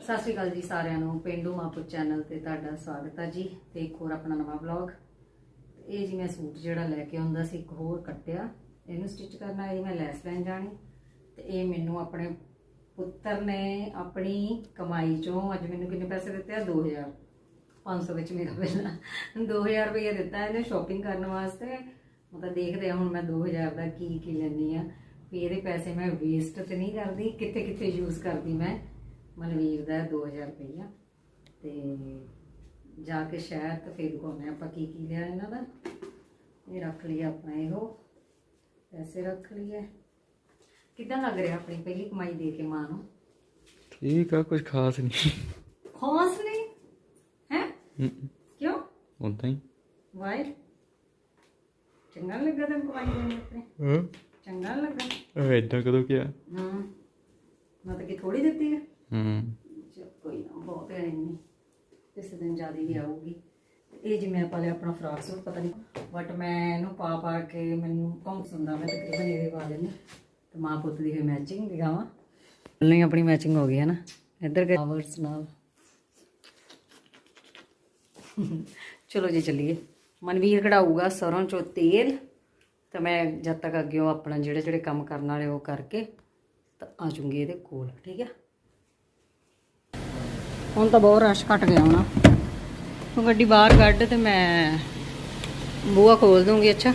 ਸਤਿ ਸ਼੍ਰੀ ਅਕਾਲ ਜੀ ਸਾਰਿਆਂ ਨੂੰ, ਪਿੰਡੂ ਮਾਪੂ ਚੈਨਲ ਤੇ ਤੁਹਾਡਾ ਸਵਾਗਤ ਹੈ ਜੀ ਤੇ ਇੱਕ ਹੋਰ ਆਪਣਾ ਨਵਾਂ ਵਲੌਗ ਇਹ ਜੀ ਮੈਂ ਸੂਟ ਜਿਹੜਾ ਲੈ ਕੇ ਆਉਂਦਾ ਸੀ, ਇੱਕ ਹੋਰ ਕੱਟਿਆ, ਇਹਨੂੰ ਸਟਿਚ ਕਰਨਾ ਹੈ ਜੀ, ਮੈਂ ਲੈਸ ਲੈਣ ਜਾਣੀ। ਤੇ ਇਹ ਮੈਨੂੰ ਆਪਣੇ ਪੁੱਤਰ ਨੇ ਆਪਣੀ ਕਮਾਈ ਚੋਂ ਅੱਜ ਮੈਨੂੰ ਕਿੰਨੇ ਪੈਸੇ ਦਿੱਤੇ ਆ? 2000 500 ਵਿੱਚ ਮੇਰਾ ਪਹਿਲਾਂ 2000 ਰੁਪਏ ਦਿੱਤਾ ਇਹਨੇ ਸ਼ਾਪਿੰਗ ਕਰਨ ਵਾਸਤੇ। ਮਤਲਬ ਦੇਖਦੇ ਆ ਹੁਣ ਮੈਂ 2000 ਦਾ ਕੀ ਕੀ ਲੈਣੀ ਆ। ਵੀ ਇਹਦੇ ਪੈਸੇ ਮੈਂ ਵੇਸਟ ਤੇ ਨਹੀਂ ਕਰਦੀ ਕਿੱਥੇ ਕਿੱਥੇ ਯੂਜ਼ ਕਰਦੀ ਮੈਂ। ਮਨਵੀਰ ਦਾ 2000 ਰੁਪਈਆ। ਤੇ ਜਾ ਕੇ ਸ਼ਹਿਰ ਤੇ ਫਿਰ ਦਿਖਾਉਂਦੇ ਆਪਾਂ ਕੀ ਕੀ ਲਿਆ ਇਹਨਾਂ ਦਾ। ਇਹ ਰੱਖ ਲਿਆ ਆਪਣਾ ਇਹੋ। ਪੈਸੇ ਰੱਖ ਲਈਏ। ਕਿੱਦਾਂ ਲੱਗ ਰਿਹਾ ਆਪਣੀ ਪਹਿਲੀ ਕਮਾਈ ਦੇ ਕੇ ਮਾਂ ਨੂੰ? ਠੀਕ ਆ ਕੁਝ ਖਾਸ ਨਹੀਂ। ਖਾਸ ਨਹੀਂ? ਹੈ? ਕਿਉਂ? ਉਦਾਂ ਹੀ। ਵਾਈ ਚੰਗਾ ਲੱਗਾ ਤੈਨੂੰ ਕਮਾਈ ਦੇਣੀ ਆਪਣੇ? ਹਾਂ। ਚੰਗਾ ਲੱਗਾ? ਐਦਾਂ ਕਦੋਂ ਕਿਹਾ? ਹਾਂ। ਮਤਲਬ ਕਿ ਥੋੜੀ ਦਿੱਤੀ ਹੈ ਹੂੰ। ਚੱਲ ਕੋਈ ਨਾ, ਬਹੁਤ ਹੈ ਨਹੀਂ ਕਿਸੇ ਦਿਨ ਜ਼ਿਆਦਾ ਵੀ ਆਊਗੀ। ਇਹ ਜਿਵੇਂ ਮੈਂ ਲਿਆ ਆਪਣਾ ਫਰਾਕ ਸੂਟ ਪਤਾ ਨਹੀਂ ਬਟ ਮੈਂ ਇਹਨੂੰ ਪਾ ਪਾ ਕੇ ਮੈਨੂੰ ਕੌਣ ਸੁੰਦਾ ਮੈਂ ਤਕਰੀਬਨ ਇਹ ਪਾ ਲੈਂਦੀ ਤੇ ਮਾਂ ਪੁੱਤ ਦੀ ਹੋਈ ਮੈਚਿੰਗ ਦਿਖਾਵਾਂ ਨਹੀਂ ਆਪਣੀ ਮੈਚਿੰਗ ਹੋ ਗਈ, ਹੈ ਨਾ? ਇੱਧਰ ਗਏ। ਆਵਰਸ ਨਾਲ। ਚਲੋ ਜੀ, ਚੱਲੀਏ। ਮਨਵੀਰ ਕਢਾਊਗਾ ਸਰੋਂ ਚੋਂ ਤੇਲ। ਤੇ ਮੈਂ ਜਦ ਤੱਕ ਅੱਗੇ ਉਹ ਆਪਣਾ ਜਿਹੜੇ ਜਿਹੜੇ ਕੰਮ ਕਰਨ ਵਾਲੇ ਉਹ ਕਰਕੇ, ਤਾਂ ਆ ਜੂੰਗੀ ਇਹਦੇ ਕੋਲ, ਠੀਕ ਹੈ? ਹੁਣ ਤਾਂ ਬਹੁਤ ਰਸ਼ ਘਟ ਗਿਆ ਹੋਣਾ। ਹੁਣ ਗੱਡੀ ਬਾਹਰ ਕੱਢ ਤੇ ਮੈਂ ਬੂਹਾ ਖੋਲ ਦੂੰਗੀ, ਅੱਛਾ।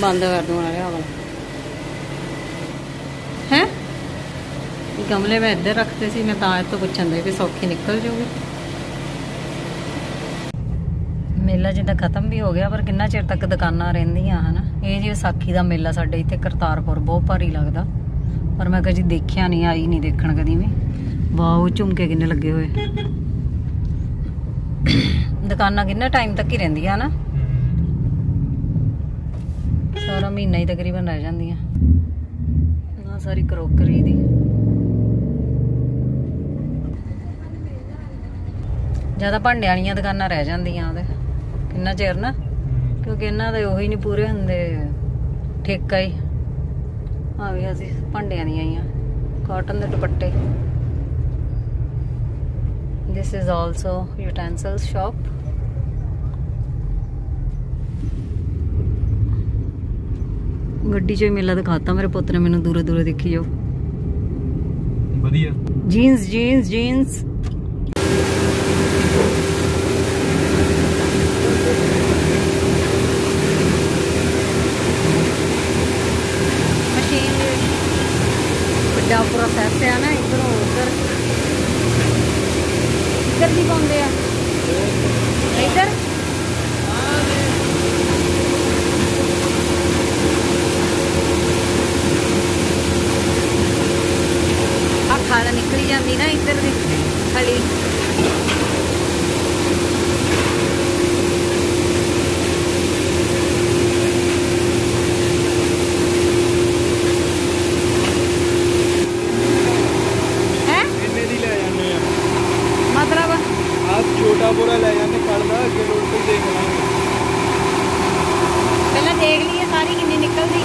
ਬੰਦ ਕਰ ਦੂੰ ਨਾਲੇ ਆਹ ਵਾਲਾ ਹੈ ਗਮਲੇ ਮੈਂ ਇੱਧਰ ਰੱਖਦੇ ਸੀ, ਮੈਂ ਤਾਂ ਇਹ ਤੋਂ ਪੁੱਛਣ ਦਾ ਵੀ ਸੌਖੀ ਨਿਕਲ ਜਾਊਗੀ ਮੇਲਾ ਜਿੱਦਾਂ ਖਤਮ ਵੀ ਹੋ ਗਿਆ, ਪਰ ਕਿੰਨਾ ਚਿਰ ਤੱਕ ਦੁਕਾਨਾਂ ਰਹਿੰਦੀਆਂ, ਹਨਾ? ਇਹ ਜੀ ਵਿਸਾਖੀ ਦਾ ਮੇਲਾ ਸਾਡੇ ਇੱਥੇ ਕਰਤਾਰਪੁਰ, ਬਹੁਤ ਭਾਰੀ ਲੱਗਦਾ। ਪਰ ਮੈਂ ਕਦੀ ਦੇਖਿਆ ਨਹੀਂ, ਆਈ ਨਹੀਂ ਦੇਖਣ ਕਦੀ ਵੀ। ਵਾਓ, ਝੁਮਕੇ ਕਿੰਨੇ ਲੱਗੇ ਹੋਏ। ਦੁਕਾਨਾਂ ਕਿੰਨਾ ਟਾਈਮ ਤੱਕ ਹੀ ਰਹਿੰਦੀਆਂ, ਹਨਾ? ਸਾਰਾ ਮਹੀਨਾ ਹੀ ਤਕਰੀਬਨ ਰਹਿ ਜਾਂਦੀਆਂ। ਆ ਸਾਰੀ ਕਰੋਕਰੀ ਦੀ। ਜ਼ਿਆਦਾ ਭਾਂਡਿਆਂ ਵਾਲੀਆਂ ਦੁਕਾਨਾਂ ਰਹਿ ਜਾਂਦੀਆਂ ਉਹਦੇ। ਕਿੰਨਾ ਚਿਰ ਨਾ? ਕਿਉਂਕਿ ਇਹਨਾਂ ਦੇ ਉਹੀ ਨਹੀਂ ਪੂਰੇ ਹੁੰਦੇ। ਠੇਕਾ ਹੀ। ਆ ਵੀ ਅਸੀਂ, ਭਾਂਡਿਆਂ ਦੀਆਂ ਹੀ ਆ। ਕਾਟਨ ਦੇ ਦੁਪੱਟੇ। This is also utensils shop. ਗੱਡੀ 'ਚ ਹੀ ਮੇਲਾ ਦਿਖਾਤਾ ਮੇਰੇ ਪੁੱਤ ਨੇ ਮੈਨੂੰ ਦੂਰੇ ਦੂਰੇ ਦੇਖੀ ਜਾਓ। ਵਧੀਆ। ਜੀਨਸ ਜੀਨਸ ਜੀਨਸ ਮਸ਼ੀਨ ਵੱਡਾ ਪ੍ਰੋਸੈਸ ਹੈ ਨਾ ਇਧਰੋਂ ਉਧਰ। ਇੱਧਰ ਵੀ ਪਾਉਂਦੇ ਆ। ਇੱਧਰ? ਆ ਖਾਲ ਨਿਕਲੀ ਜਾਂਦੀ ਨਾ ਇੱਧਰ ਦੀ ਖਲੀ ਹੈ ਇੰਨੇ ਦੀ ਲੈ ਜਾਂਦੇ ਆ ਮਤਲਬ ਆਹ ਛੋਟਾ ਬੋਰਾ ਲੈ ਜਾਂਦੇ ਕੱਲ ਦਾ ਅੱਗੇ ਰੋਡ ਤੇ ਦੇਖ ਲਾਂਗੇ ਪਹਿਲਾਂ ਦੇਖ ਲਈਏ ਸਾਰੀ ਕਿੰਨੀ ਨਿਕਲਦੀ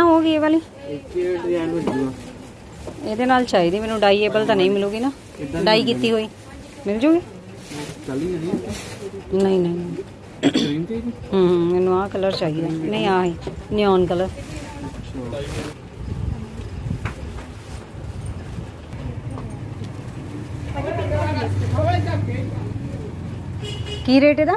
ਹੋ ਗਈ ਇਹ ਵਾਲੀ ਇੱਕ ਡਿਜ਼ਾਈਨ ਵੱਜੂਗਾ ਇਹਦੇ ਨਾਲ ਚਾਹੀਦੀ ਮੈਨੂੰ ਡਾਈਏਬਲ ਤਾਂ ਨਹੀਂ ਮਿਲੂਗੀ ਨਾ। ਡਾਈ ਕੀਤੀ ਹੋਈ। ਮਿਲ ਜੂਗੀ? ਚੱਲ ਨਹੀਂ ਨਹੀਂ। ਨਹੀਂ ਤੇ ਹੀ ਹੂੰ ਮੈਨੂੰ ਆਹ ਕਲਰ ਚਾਹੀਦਾ। ਨਹੀਂ ਆਹ ਹੀ ਨਿਓਨ ਕਲਰ ਕੀ ਰੇਟ ਇਹਦਾ?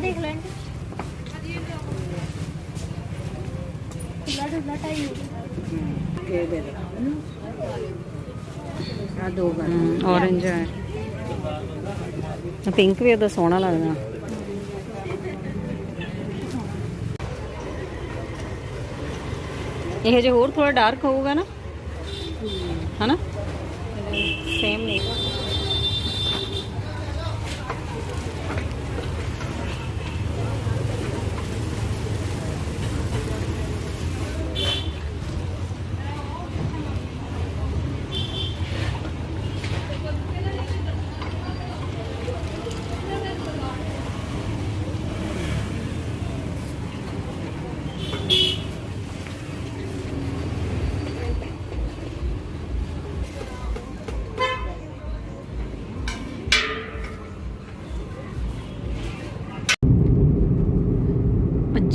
ਦੇਖ ਲੈਣ ਢੁੱਲਾ ਢੁੱਲਾ ਟਾਈ ਆ ਦੋ ਔਰੇਂਜ ਹੈ ਪਿੰਕ ਵੀ ਉਹਦਾ ਸੋਹਣਾ ਲੱਗਦਾ। ਇਹ ਜੇ ਹੋਰ ਥੋੜਾ ਡਾਰਕ ਹੋਊਗਾ ਨਾ? ਹਨਾ?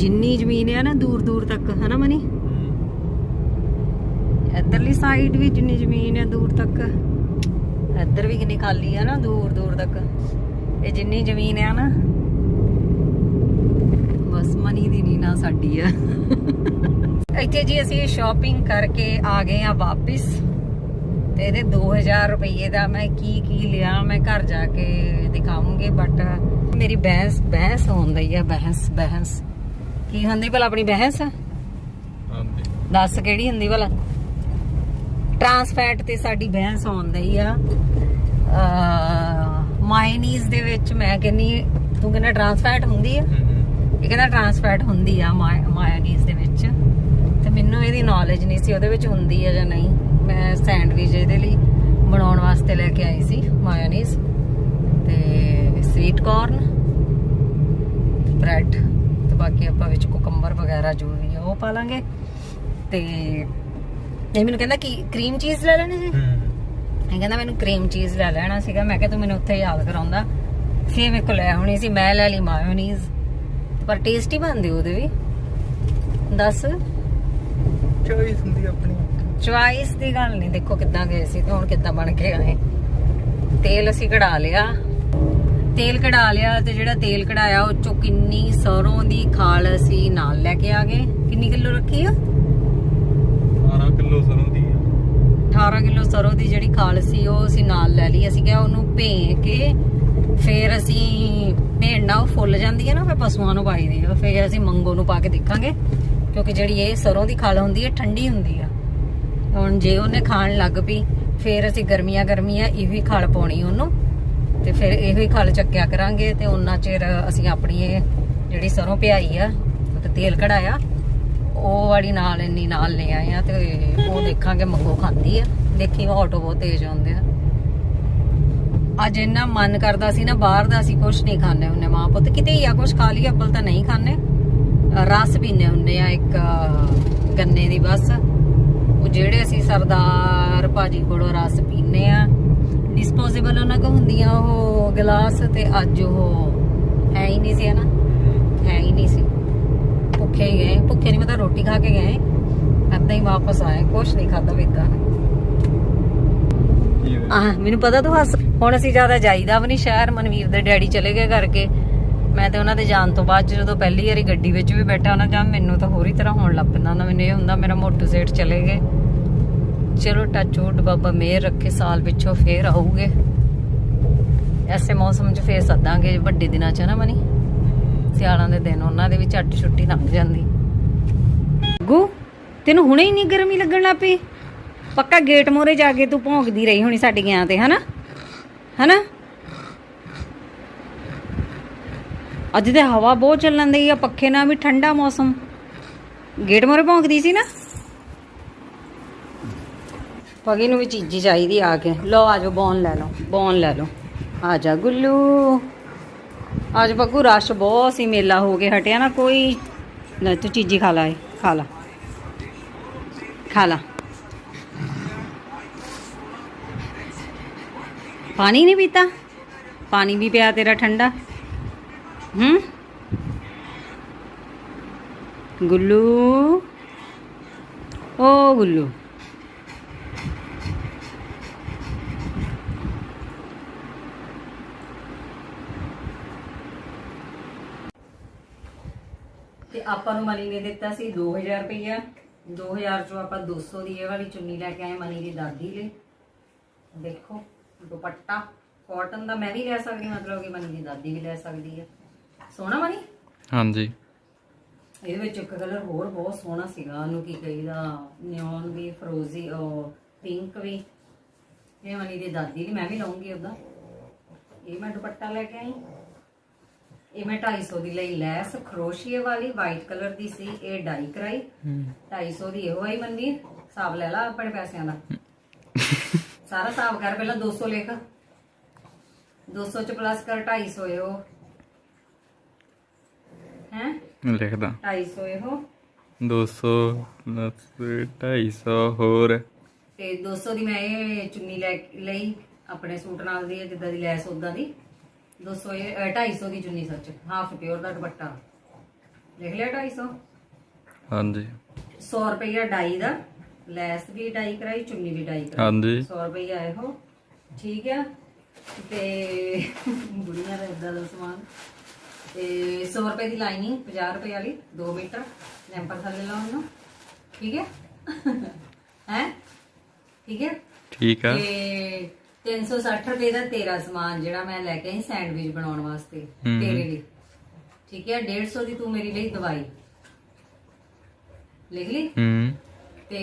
ਜਿੰਨੀ ਜ਼ਮੀਨ ਹੈ ਨਾ ਦੂਰ ਦੂਰ ਤੱਕ, ਹਨਾ ਮਨੀ? ਇੱਧਰਲੀ ਸਾਈਡ ਵੀ ਜਿੰਨੀ ਜ਼ਮੀਨ ਹੈ ਦੂਰ ਤੱਕ। ਇੱਧਰ ਵੀ ਕਿੰਨੀ ਖਾਲੀ ਹੈ ਨਾ, ਦੂਰ ਦੂਰ ਤੱਕ। ਇਹ ਜਿੰਨੀ ਜ਼ਮੀਨ ਹੈ ਨਾ, ਬਸ ਮਨੀ ਦੀ ਨਹੀਂ ਨਾ ਸਾਡੀ ਆ। ਇੱਥੇ ਜੀ ਅਸੀਂ ਸ਼ਾਪਿੰਗ ਕਰਕੇ ਆ ਗਏ ਆ ਵਾਪਿਸ। ਤੇ ਇਹਦੇ 2000 ਰੁਪਏ ਦਾ ਮੈਂ ਕੀ ਕੀ ਲਿਆ, ਮੈਂ ਘਰ ਜਾ ਕੇ ਦਿਖਾਉਂਗੀ ਬਟ ਮੇਰੀ ਬਹਿਸ ਬਹਿਸ ਹੋਣ ਹੁੰਦੀ ਆ, ਬਹਿਸ ਬਹਿਸ। ਕੀ ਹੁੰਦੀ ਭਲਾ ਆਪਣੀ ਬਹਿਸ ਦੱਸ ਕਿਹੜੀ ਹੁੰਦੀ ਭਲਾ ਟਰਾਂਸਫੈਟ ਤੇ ਸਾਡੀ ਬਹਿਸ ਹੁੰਦੀ ਆ। ਮਾਇਨੀਜ਼ ਦੇ ਵਿੱਚ ਮੈਂ ਕਹਿੰਨੀ ਤੂੰ ਕਹਿੰਦਾ ਟਰਾਂਸਫੈਟ ਹੁੰਦੀ ਆ? ਇਹ ਕਹਿੰਦਾ ਟਰਾਂਸਫੈਟ ਹੁੰਦੀ ਆ ਮਾਇਨੀਜ਼ ਦੇ ਵਿੱਚ। ਤੇ ਮੈਨੂੰ ਇਹਦੀ ਨੌਲੇਜ ਨਹੀਂ ਸੀ ਉਹਦੇ ਵਿੱਚ ਹੁੰਦੀ ਆ ਜਾਂ ਨਹੀਂ। ਮੈਂ ਸੈਂਡਵਿਚ ਇਹਦੇ ਲਈ ਬਣਾਉਣ ਵਾਸਤੇ ਲੈ ਕੇ ਆਈ ਸੀ ਮਾਇਨੀਜ਼ ਤੇ ਸਵੀਟ ਕਾਰਨ ਬ੍ਰੈਡ ਬਾਕੀ ਆਪਾਂ ਵਿੱਚ ਕੁਕੰਬਰ ਵਗੈਰਾ ਜੋ ਵੀ ਆ ਉਹ ਪਾ ਲਾਂਗੇ। ਤੇ ਇਹ ਮੈਨੂੰ ਕਹਿੰਦਾ ਕਿ ਕਰੀਮ ਚੀਜ਼ ਲੈ ਲੈਣੀ ਸੀ। ਇਹ ਕਹਿੰਦਾ ਮੈਨੂੰ ਕਰੀਮ ਚੀਜ਼ ਲੈ ਲੈਣਾ ਸੀਗਾ। ਮੈਂ ਕਿਹਾ ਤੂੰ ਮੈਨੂੰ ਉੱਥੇ ਯਾਦ ਕਰਾਉਂਦਾ। ਫੇਰ ਮੇਰੇ ਕੋਲ ਲੈ ਹੋਣੀ ਸੀ। ਮੈਂ ਲੈ ਲਈ ਮਾਇਓਨੀਜ਼ ਪਰ ਟੇਸਟੀ ਬਣਦੀ ਉਹਦੇ ਵੀ। ਦੱਸ। ਚੋਇਸ ਹੁੰਦੀ ਆਪਣੀ। ਚੁਆਇਸ ਦੀ ਗੱਲ ਨਹੀਂ। ਦੇਖੋ ਕਿੱਦਾਂ ਗਏ ਸੀ ਤੇ ਹੁਣ ਕਿੱਦਾਂ ਬਣ ਕੇ ਆਏ। ਤੇਲ ਅਸੀਂ ਕਢਾ ਲਿਆ। ਤੇਲ ਕਢਾ ਲਿਆ ਤੇ ਜਿਹੜਾ ਤੇਲ ਕਢਾਇਆ ਉਹ ਚੋਂ ਕਿੰਨੀ ਸਰੋਂ ਦੀ ਖਾਲ ਅਸੀਂ ਨਾਲ ਲੈ ਕੇ ਆ ਗਏ। ਕਿੰਨੀ ਕਿਲੋ ਰੱਖੀ ਆ? 12 ਕਿਲੋ ਸਰੋਂ ਦੀ ਆ। 18 ਕਿਲੋ ਸਰੋਂ ਦੀ ਜਿਹੜੀ ਖਾਲ ਸੀ ਉਹ ਅਸੀਂ ਨਾਲ ਲੈ ਲਈ। ਅਸੀਂ ਕਿਹਾ ਉਹਨੂੰ ਭੇ ਕੇ ਫੇਰ ਅਸੀਂ ਭੇੜਨਾ ਉਹ ਫੁੱਲ ਜਾਂਦੀ ਹੈ ਨਾ ਫਿਰ ਪਸ਼ੂਆਂ ਨੂੰ ਪਾਈ ਦੀ ਆ ਫੇਰ ਅਸੀਂ ਮੰਗੋ ਨੂੰ ਪਾ ਕੇ ਦੇਖਾਂਗੇ ਕਿਉਂਕਿ ਜਿਹੜੀ ਇਹ ਸਰੋਂ ਦੀ ਖਾਲ ਹੁੰਦੀ ਹੈ ਠੰਡੀ ਹੁੰਦੀ ਆ। ਹੁਣ ਜੇ ਉਹਨੇ ਖਾਣ ਲੱਗ ਪਈ ਫੇਰ ਅਸੀਂ ਗਰਮੀਆਂ ਗਰਮੀਆਂ ਇਹੋ ਹੀ ਖਾਲ ਪਾਉਣੀ ਉਹਨੂੰ। ਤੇ ਫਿਰ ਇਹੋ ਹੀ ਖਾਲ ਚੱਕਿਆ ਕਰਾਂਗੇ ਤੇ ਉਹਨਾਂ ਚਿਰ ਅਸੀਂ ਆਪਣੀ ਇਹ ਜਿਹੜੀ ਸਰੋਂ ਪਿਆਈ ਆ ਤੇ ਤੇਲ ਕਢਾਇਆ, ਉਹ ਵਾਲੀ ਨਾਲ ਇੰਨੀ ਨਾਲ ਲੈ ਆਏ ਆ ਤੇ ਉਹ ਦੇਖਾਂਗੇ ਮੰਗੋ ਖਾਂਦੀ ਆ। ਦੇਖੀ ਉਹ ਆਟੋ ਬਹੁਤ ਤੇਜ਼ ਆਉਂਦੇ ਆ। ਅੱਜ ਇੰਨਾ ਮਨ ਕਰਦਾ ਸੀ ਨਾ, ਬਾਹਰ ਦਾ ਅਸੀਂ ਕੁਝ ਨਹੀਂ ਖਾਣੇ ਹੁੰਨੇ ਮਾਂ ਪੁੱਤ। ਕਿਤੇ ਹੀ ਆ ਕੁਝ ਖਾ ਲਈ ਅੱਬਲ ਤਾਂ ਨਹੀਂ ਖਾਣੇ ਰਸ ਪੀਨੇ ਹੁੰਨੇ ਆ ਇੱਕ ਗੰਨੇ ਦੀ ਬਸ। ਉਹ ਜਿਹੜੇ ਅਸੀਂ ਸਰਦਾਰ ਭਾਜੀ ਕੋਲੋਂ ਰਸ ਪੀਨੇ ਆ ਡਿਸਪੋਜ਼ੇਬਲ ਉਹਨਾਂ ਕੋ ਹੁੰਦੀਆਂ ਉਹ ਗਲਾਸ ਤੇ ਅੱਜ ਉਹ ਹੈ ਹੀ ਨਹੀਂ ਸੀ ਹਨਾ। ਹੈ ਹੀ ਨਹੀਂ ਸੀ। ਭੁੱਖੇ ਹੀ ਗਏ। ਭੁੱਖੇ ਨਹੀਂ ਮਤਲਬ ਰੋਟੀ ਖਾ ਕੇ ਗਏ। ਏਦਾਂ ਹੀ ਵਾਪਸ ਆਏ। ਕੁਛ ਨਹੀਂ ਖਾਦਾ ਪੀਤਾ। ਆਹ ਮੈਨੂੰ ਪਤਾ ਤੂੰ ਹੱਸ ਹੁਣ ਅਸੀਂ ਜ਼ਿਆਦਾ ਜਾਈਦਾ ਵੀ ਨਹੀਂ ਸ਼ਹਿਰ। ਮਨਵੀਰ ਦੇ ਡੈਡੀ ਚਲੇ ਗਏ ਕਰਕੇ। ਮੈਂ ਤੇ ਉਹਨਾਂ ਦੇ ਜਾਣ ਤੋਂ ਬਾਅਦ ਜਦੋਂ ਪਹਿਲੀ ਵਾਰੀ ਗੱਡੀ ਵਿੱਚ ਵੀ ਬੈਠਾ ਉਹਨਾਂ ਜਾਂ ਮੈਨੂੰ ਤਾਂ ਹੋਰ ਹੀ ਤਰ੍ਹਾਂ ਹੋਣ ਲੱਗ ਪੈਂਦਾ ਹੁੰਦਾ। ਮੈਨੂੰ ਇਹ ਹੁੰਦਾ ਮੇਰਾ ਮੋਟੂ ਸੇਠ ਚਲੇ ਗਏ। ਚਲੋ ਟੱਚੂਡ ਬਾਬਾ ਮੇਰ ਰੱਖੇ, ਸਾਲ ਪਿੱਛੋਂ ਫੇਰ ਆਉਗੇ ਐਸੇ ਮੌਸਮ 'ਚ ਫੇਰ ਸੱਦਾਂਗੇ, ਵੱਡੇ ਦਿਨਾਂ 'ਚ ਨਾ ਮਨੀ? ਸਿਆਲਾਂ ਦੇ ਦਿਨ, ਉਹਨਾਂ ਦੇ ਵੀ ਝੱਟ ਛੁੱਟੀ ਲੰਘ ਜਾਂਦੀ। ਗੂ, ਤੈਨੂੰ ਹੁਣੇ ਹੀ ਨਹੀਂ ਗਰਮੀ ਲੱਗਣ ਲੱਗ ਪਈ? ਪੱਕਾ ਗੇਟ ਮੋਰੇ ਜਾ ਕੇ ਤੂੰ ਭੌਂਕਦੀ ਰਹੀ ਹੋਣੀ ਸਾਡੀ ਗਿਆ ਤੇ, ਹਨਾ? ਹਨਾ? ਅੱਜ ਤੇ ਹਵਾ ਬਹੁਤ ਚੱਲਣ ਦੀ ਆ, ਪੱਖੇ ਨਾਲ ਵੀ ਠੰਡਾ ਮੌਸਮ। ਗੇਟ ਮੋਰੇ ਭੌਂਕਦੀ ਸੀ ਨਾ? ਪਗੀ ਨੂੰ ਵੀ ਚੀਜ਼ੀ ਚਾਹੀਦੀ ਆ ਕੇ। ਲਓ, ਆ ਜਾਓ ਬੌਨ ਲੈ ਲਓ ਬੌਨ ਲੈ ਲਓ। ਆ ਜਾ ਗੁੱਲੂ। ਅੱਜ ਬੱਗੂ ਰਸ਼ ਬਹੁਤ ਸੀ, ਮੇਲਾ ਹੋ ਕੇ ਹਟਿਆ ਨਾ ਕੋਈ। ਲੈ, ਤੂੰ ਚੀਜ਼ੀ ਖਾ ਲਾ ਖਾ ਲਾ। ਖਾ ਲਾ। ਪਾਣੀ ਨਹੀਂ ਪੀਤਾ? ਪਾਣੀ ਵੀ ਪਿਆ ਤੇਰਾ ਠੰਡਾ। ਹੂੰ? ਗੁੱਲੂ। ਓ ਗੁੱਲੂ ਤੇ ਆਪਾਂ ਨੂੰ ਮਨੀ ਨੇ ਦਿੱਤਾ ਸੀ 2000 ਰੁਪਈਆ। 2000 ਚੋਂ ਆਪਾਂ 200 ਦੀ ਇਹ ਵਾਲੀ ਚੁੰਨੀ ਲੈ ਕੇ ਆਏ ਮਨੀ ਦੀ ਦਾਦੀ ਲਈ। ਦੇਖੋ ਦੁਪੱਟਾ ਕਾਟਨ ਦਾ ਮੈਂ ਵੀ ਲੈ ਸਕਦੀ ਮਤਲਬ ਕਿ ਮਨੀ ਦੀ ਦਾਦੀ ਵੀ ਲੈ ਸਕਦੀ ਹੈ। ਸੋਹਣਾ ਮਨੀ ਹਾਂਜੀ। ਇਹਦੇ ਵਿੱਚ ਇੱਕ ਕਲਰ ਹੋਰ ਬਹੁਤ ਸੋਹਣਾ ਸੀਗਾ ਉਹਨੂੰ ਕੀ ਕਹੀਦਾ ਨਿਓਨ ਵੀ ਫਰੋਜ਼ੀ ਉਹ ਪਿੰਕ ਵੀ। ਇਹ ਮਨੀ ਦੀ ਦਾਦੀ ਲਈ ਮੈਂ ਵੀ ਲਵਾਂਗੀ ਉਹਦਾ ਇਹ ਮੈਂ ਦੁਪੱਟਾ ਲੈ ਕੇ ਆਈ। ਇਹ ਮੈਂ 250 ਦੀ ਲਈ ਲੈਸ ਖਰੋਸ਼ੀਏ ਵਾਲੀ ਵਾਈਟ ਕਲਰ ਦੀ ਸੀ ਇਹ ਡਾਈ ਕਰਾਈ। 250 ਦੀ ਇਹੋ ਆਈ ਮੰਨੀ ਹਿਸਾਬ ਲੈ ਲਾ ਆਪਣੇ ਪੈਸਿਆਂ ਦਾ। ਸਾਰਾ ਹਿਸਾਬ ਕਰ ਪਹਿਲਾਂ 200 ਲਿਖ। 200 ਚ ਪਲੱਸ ਕਰ 250 ਇਹੋ। ਹੈ? ਲਿਖਦਾ। 250 ਇਹੋ। 200 plus 250 ਹੋਰ। ਤੇ 200 ਦੀ ਮੈਂ ਇਹ ਚੁੰਨੀ ਲੈ ਲਈ ਆਪਣੇ ਸੂਟ ਨਾਲ ਦੀ ਜਿੱਦਾਂ ਦੀ ਲੈਸ ਉਦਾਂ ਦੀ। 200 ਇਹ ਅ, 250 ਦੀ ਚੁੰਨੀ ਸੱਚ ਹਾਫ ਪਿਓਰ ਦਾ ਦੁਪੱਟਾ ਲਿਖ ਲਿਆ 250 ਹਾਂਜੀ 100 ਰੁਪਈਆ ਡਾਈ ਦਾ ਲੈਸ ਵੀ ਡਾਈ ਕਰਾਈ ਚੁੰਨੀ ਵੀ ਡਾਈ ਕਰਾਈ ਹਾਂਜੀ 100 ਰੁਪਈਆ ਇਹੋ ਠੀਕ ਆ ਤੇ ਬੁੜੀਆਂ ਦਾ ਇਦਾਂ ਦਾ ਸਮਾਨ ਤੇ 100 ਰੁਪਏ ਦੀ ਲਾਈਨਿੰਗ 50 ਰੁਪਏ ਵਾਲੀ 2 ਮੀਟਰ ਨੈਂਪਰ ਥੱਲੇ ਲਾਉਣ ਨੂੰ ਠੀਕ ਹੈ ਹੈ ਠੀਕ ਹੈ ਠੀਕ ਆ ਤੇ 360 ਰੁਪਏ ਦਾ ਤੇਰਾ ਸਮਾਨ ਜਿਹੜਾ ਮੈਂ ਲੈ ਕੇ ਆਈ ਸੈਂਡਵਿਚ ਬਣਾਉਣ ਵਾਸਤੇ ਹਮ। ਤੇਰੇ ਲਈ। ਠੀਕ ਹੈ 150 ਦੀ ਤੂੰ ਮੇਰੀ ਲਈ ਦਵਾਈ। ਲਿਖ ਲਈ? ਹੂੰ। ਤੇ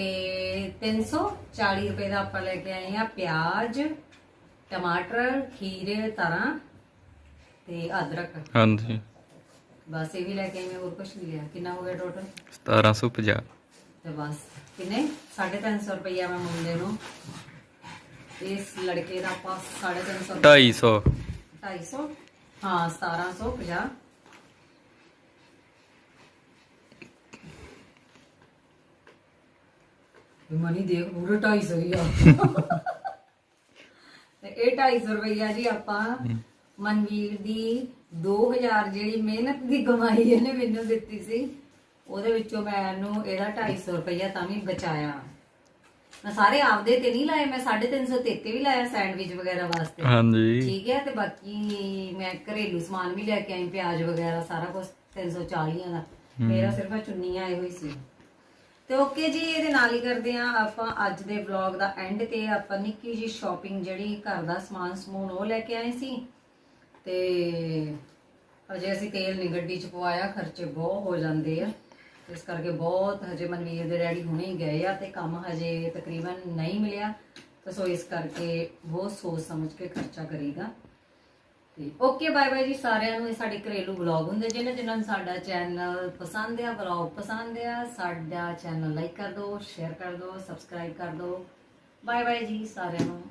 340 ਰੁਪਏ ਦਾ ਆਪਾਂ ਲੈ ਕੇ ਆਏ ਆ ਪਿਆਜ਼ ਟਮਾਟਰ ਖੀਰੇ ਤਰਾਂ ਤੇ ਅਦਰਕ। ਹਾਂਜੀ। ਬਸ ਇਹ ਵੀ ਲੈ ਕੇ ਆਈ ਮੈਂ ਹੋਰ ਕੁਝ ਨਹੀਂ ਲਿਆ। ਕਿੰਨਾ ਹੋ ਗਿਆ ਟੋਟਲ 1750 ਤੇ ਬਸ ਕਿੰਨੇ? 350 ਰੁਪਈਆ ਮੈਂ ਮੁੰਡੇ ਨੂੰ ਇਸ ਲੜਕੇ ਦਾ ਆਪਾਂ 350 250 250 ਹਾਂ 1750 ਮਨੀ ਦੇਖ ਪੂਰਾ 250 ਹੀ ਆ। ਤੇ ਇਹ 250 ਰੁਪਈਆ ਜੀ ਆਪਾਂ ਮਨਵੀਰ ਦੀ 2000 ਜਿਹੜੀ ਮਿਹਨਤ ਦੀ ਕਮਾਈ ਇਹਨੇ ਮੈਨੂੰ ਦਿੱਤੀ ਸੀ ਉਹਦੇ ਵਿੱਚੋਂ ਮੈਨੂੰ ਇਹਦਾ 250 ਰੁਪਈਆ ਤਾਂ ਵੀ ਬਚਾਇਆ। ਮੈਂ ਸਾਰੇ ਆਪਦੇ ਤੇ ਨਹੀਂ ਲਾਏ ਮੈਂ 350 ਤੇ ਤੇ ਵੀ ਲਾਇਆ ਸੈਂਡਵਿਚ ਵਗੈਰਾ ਵਾਸਤੇ। ਹਾਂਜੀ। ਠੀਕ ਹੈ ਤੇ ਬਾਕੀ ਮੈਂ ਘਰੇਲੂ ਸਮਾਨ ਵੀ ਲੈ ਕੇ ਆਈ ਪਿਆਜ਼ ਵਗੈਰਾ ਸਾਰਾ ਕੁਝ 340 ਦਾ। ਮੇਰਾ ਸਿਰਫ ਆਹ ਚੁੰਨੀਆਂ ਆਏ ਹੋਈ ਸੀ। ਤੇ ਓਕੇ ਜੀ ਇਹਦੇ ਨਾਲ ਹੀ ਕਰਦੇ ਆ ਆਪਾਂ ਅੱਜ ਦੇ ਵਲੌਗ ਦਾ ਐਂਡ ਤੇ। ਆਪਾਂ ਨਿੱਕੀ ਜੀ ਸ਼ਾਪਿੰਗ ਜਿਹੜੀ ਘਰ ਦਾ ਸਮਾਨ ਸਮੂਨ ਉਹ ਲੈ ਕੇ ਆਏ ਸੀ। ਤੇ ਅਜੇ ਅਸੀਂ ਤੇਲ ਨਹੀਂ ਗੱਡੀ ਚ ਪਵਾਇਆ ਖਰਚੇ ਬਹੁਤ ਹੋ ਜਾਂਦੇ ਆ। ਇਸ ਕਰਕੇ ਬਹੁਤ ਹਜੇ ਮਨਵੀਰ ਦੇ ਡੈਡੀ ਹੁਣੇ ਹੀ ਗਏ ਆ ਤੇ ਕੰਮ ਹਜੇ ਤਕਰੀਬਨ ਨਹੀਂ ਮਿਲਿਆ। ਤਾਂ ਸੋ ਇਸ ਕਰਕੇ ਬਹੁਤ ਸੋਚ ਸਮਝ ਕੇ ਖਰਚਾ ਕਰੀਦਾ। ਤੇ ਓਕੇ, ਬਾਏ ਬਾਏ ਜੀ ਸਾਰਿਆਂ ਨੂੰ। ਇਹ ਸਾਡੇ ਘਰੇਲੂ ਵਲੌਗ ਹੁੰਦੇ ਜਿਹਨਾਂ ਜਿਨ੍ਹਾਂ ਨੂੰ ਸਾਡਾ ਚੈਨਲ ਪਸੰਦ ਆ, ਵਲੌਗ ਪਸੰਦ ਆ, ਸਾਡਾ ਚੈਨਲ ਲਾਈਕ ਕਰ ਦਿਓ, ਸ਼ੇਅਰ ਕਰ ਦਿਓ, ਸਬਸਕ੍ਰਾਈਬ ਕਰ ਦਿਓ। ਬਾਏ ਬਾਏ ਜੀ ਸਾਰਿਆਂ ਨੂੰ।